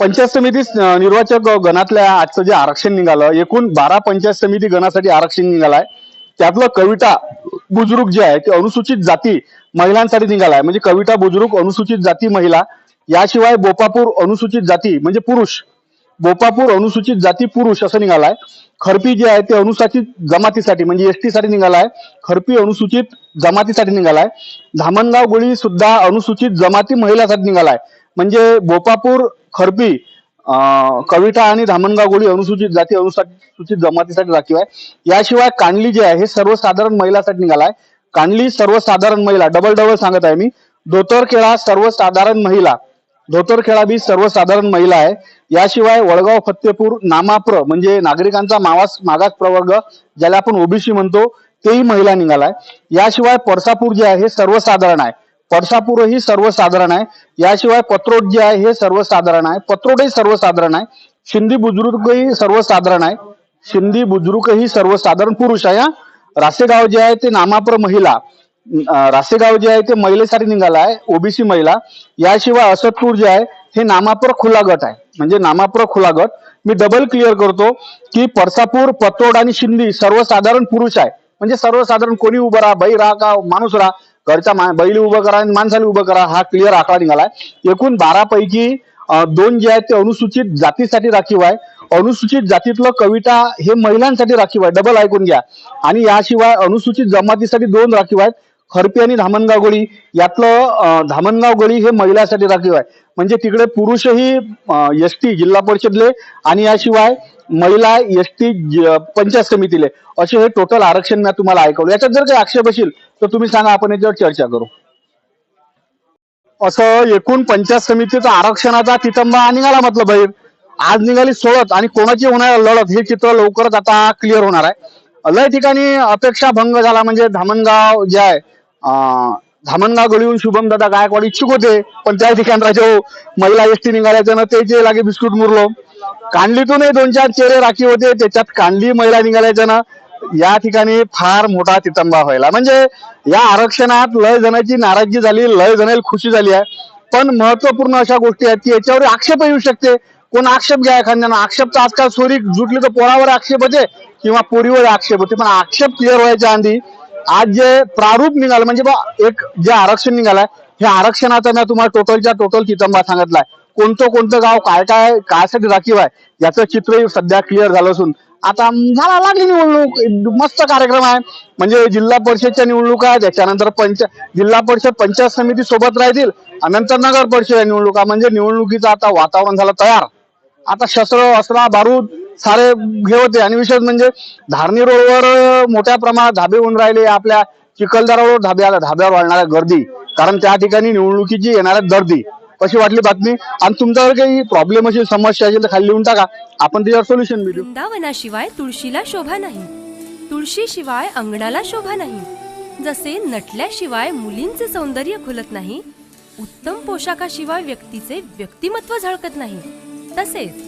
पंचायत समिती निर्वाचक गणातल्या आजचं जे आरक्षण निघालं एकूण बारा पंचायत समिती गणासाठी आरक्षण निघालंय. त्यातलं कविता बुजुर्ग जे आहे ते अनुसूचित जाती महिलांसाठी निघालाय. म्हणजे कविता बुजुर्ग अनुसूचित जाती महिला याशिवाय बोपापूर अनुसूचित जाती म्हणजे पुरुष. बोपापूर अनुसूचित जाती पुरुष असं निघालाय. खरपी जे आहे ते अनुसूचित जमातीसाठी म्हणजे एसटी साठी निघालाय. खरपी अनुसूचित जमातीसाठी निघालाय. धामणगाव गोळी सुद्धा अनुसूचित जमाती महिलासाठी निघालाय. म्हणजे बोपापूर खरपी कविता आणि धामणगाव गोळी अनुसूचित जाती अनुसूचित जमातीसाठी राखीव आहे. याशिवाय कांडली जे आहे हे सर्वसाधारण महिलासाठी निघालाय. कांडली सर्वसाधारण महिला डबल डबल सांगत आहे मी. धोतरखेळा सर्वसाधारण महिला धोतरखेळा बी सर्वसाधारण महिला आहे. याशिवाय वडगाव फत्तेपूर नामाप्र म्हणजे नागरिकांचा मावास मागास प्रवर्ग ज्याला आपण ओबीसी म्हणतो तेही महिला निघालाय. याशिवाय परसापूर जे आहे हे सर्वसाधारण आहे. पडसापूर ही सर्वसाधारण आहे. याशिवाय पत्रोड जे आहे हे सर्वसाधारण आहे. पत्रोडही सर्वसाधारण आहे. शिंदी बुजुर्गही सर्वसाधारण आहे. शिंदी बुजुर्ग ही सर्वसाधारण पुरुष आहे हा. रासेगाव जे आहे ते नामाप्र महिला. रासेगाव जे आहे ते महिलेसाठी निघाला आहे ओबीसी महिला. याशिवाय असतपूर जे आहे हे नामाप्र खुला गट आहे. म्हणजे नामाप्र खुला गट. मी डबल क्लिअर करतो की परसापूर पत्रोड आणि शिंदी सर्वसाधारण पुरुष आहे. म्हणजे सर्वसाधारण कोणी उभं राहा बाई राहा का माणूस राहा. घरच्या मा- बैल उभं करा आणि माणसाला उभं करा. हा क्लिअर आकडा निघालाय. एकूण बारा पैकी दोन जे आहेत ते अनुसूचित जातीसाठी राखीव आहे. अनुसूचित जातीतलं कविता हे महिलांसाठी राखीव आहे. डबल ऐकून घ्या. आणि याशिवाय अनुसूचित जमातीसाठी दोन राखीव आहेत. खरपी आणि धामणगाव गळी यातलं धामणगाव गळी हे महिलांसाठी राखीव आहे. म्हणजे तिकडे पुरुषही एस टी जिल्हा परिषदले आणि याशिवाय महिला एस टी पंचायत समितीले. असे हे टोटल आरक्षण मी तुम्हाला ऐकवलं. याच्यात जर काही आक्षेप असेल तर तुम्ही सांगा आपण याच्यावर चर्चा करू. असं एकूण पंचायत समितीचा आरक्षणाचा तितंबा निघाला म्हटलं बाहेर. आज निघाली सोडत आणि कोणाची होणार लढत हे चित्र लवकरच आता क्लिअर होणार आहे. लय ठिकाणी अपेक्षा भंग झाला म्हणजे धामणगाव जे आहे धामणगाव गळीहून शुभम दादा गायकवाड इच्छुक होते पण त्या ठिकाणी जो हो, महिला एसटी निघाल्याचं ना ते जे लागे बिस्कुट मुरलो. कांडलीतूनही दोन चार चेहरे राखी होते त्याच्यात कांडली महिला निघाल्याच्या ना या ठिकाणी फार मोठा तितंबा व्हायला. म्हणजे या आरक्षणात लय जणांची नाराजगी झाली लय जणांना खुशी झाली आहे. पण महत्त्वपूर्ण अशा गोष्टी आहेत की याच्यावर आक्षेप येऊ शकते. कोण आक्षेप घ्या एखाद्यानं आक्षेप तर आजकाल सोरी जुटली तर पोरावर आक्षेप होते किंवा पोरीवर आक्षेप होते. पण आक्षेप क्लिअर व्हायच्या आधी आज जे प्रारूप निघालं म्हणजे बा एक जे आरक्षण निघालंय हे आरक्षणाचा मी तुम्हाला टोटलच्या टोटल चितंबा सांगितलाय. कोणतं कोणतं गाव काय काय कायसाठी राखीव आहे याचं चित्र सध्या क्लिअर झालं असून. आता झाला लागली निवडणूक मस्त कार्यक्रम आहे. म्हणजे जिल्हा परिषदच्या निवडणुका त्याच्यानंतर पंच जिल्हा परिषद पंचायत समिती सोबत राहतील आणि नंतर नगर परिषद निवडणुका म्हणजे निवडणुकीचं आता वातावरण झालं तयार. आता शस्त्र अस्त्र बारूद सारे हे होते. आणि विशेष म्हणजे धारणी रोडवर मोठ्या प्रमाणात धाबे होऊन राहिले. आपल्या चिखलदरा रोड धाब्या धाब्यावर वाढणाऱ्या गर्दी. कारण त्या ठिकाणी निवडणुकीची येणाऱ्या गर्दी. कशी वाटली बातमी? आणि तुमच्यावर काही प्रॉब्लेम असेल समस्या असेल तर खाली लिहून टाका. आपण त्याच्यावर सोल्युशन भेटू वृंदावनाशिवाय तुळशीला शोभा नाही. तुळशीशिवाय अंगणाला शोभा नाही. जसे नटल्याशिवाय मुलींचे सौंदर्य खुलत नाही उत्तम पोशाखाशिवाय व्यक्तीचे व्यक्तिमत्व झळकत नाही. तसेच